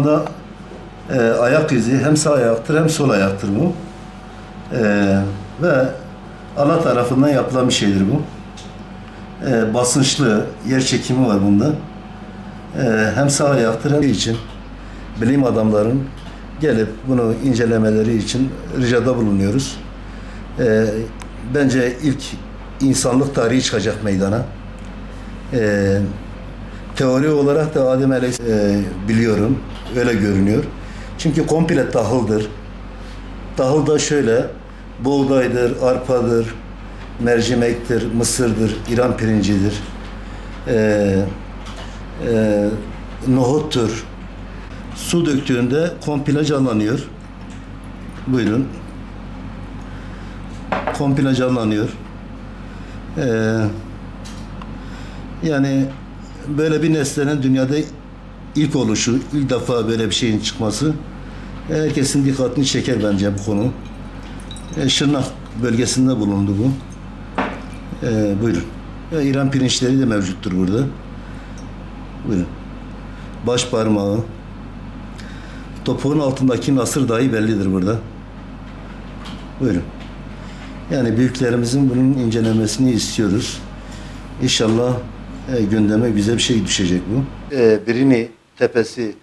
anda e, ayak izi hem sağ ayaktır hem sol ayaktır bu. E, ve Allah tarafından yapılan bir şeydir bu. E, basınçlı yer çekimi var bunda. E, hem sağ ayaktır hem için bilim adamların gelip bunu incelemeleri için ricada bulunuyoruz. E, bence ilk insanlık tarihi çıkacak meydana. E, teori olarak da Adem Aleyhisselam biliyorum. Öyle görünüyor. Çünkü komple tahıldır. Tahıl da şöyle buğdaydır, arpadır, mercimektir, mısırdır, İran pirincidir. E, e, nohuttur. Su döktüğünde komple canlanıyor. Buyurun. Komple canlanıyor. Ee, yani böyle bir nesnenin dünyada ilk oluşu, ilk defa böyle bir şeyin çıkması herkesin dikkatini çeker bence bu konu. Ee, Şırnak bölgesinde bulundu bu. Ee, buyurun. Ve İran pirinçleri de mevcuttur burada. Buyurun. Baş parmağı. Topuğun altındaki nasır dahi bellidir burada. Buyurun. Yani büyüklerimizin bunun incelemesini istiyoruz. İnşallah e, gündeme güzel bir şey düşecek bu. E, birini tepesi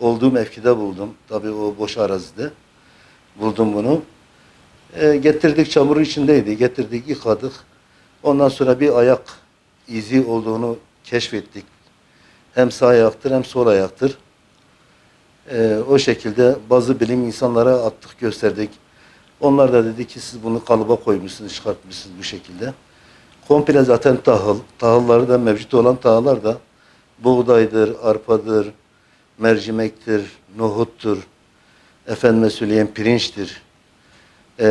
olduğum mevkide buldum. Tabii o boş arazide. Buldum bunu. E, getirdik çamurun içindeydi. Getirdik yıkadık. Ondan sonra bir ayak izi olduğunu keşfettik. Hem sağ ayaktır hem sol ayaktır. E, o şekilde bazı bilim insanlara attık gösterdik. Onlar da dedi ki siz bunu kalıba koymuşsunuz, çıkartmışsınız bu şekilde. Komple zaten tahıl. Tahılları da mevcut olan tahıllar da buğdaydır, arpadır, mercimektir, nohuttur, efendime söyleyeyim pirinçtir. Ee,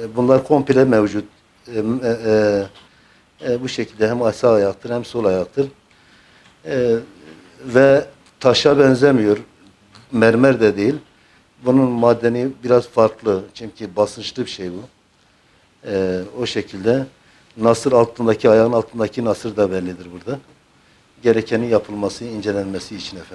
e, bunlar komple mevcut. Ee, e, e, e, bu şekilde hem sağ ayaktır hem sol ayaktır. Ee, ve taşa benzemiyor. Mermer de değil. Bunun madeni biraz farklı. Çünkü basınçlı bir şey bu. Ee, o şekilde nasır altındaki ayağın altındaki nasır da bellidir burada. Gerekenin yapılması, incelenmesi için efendim.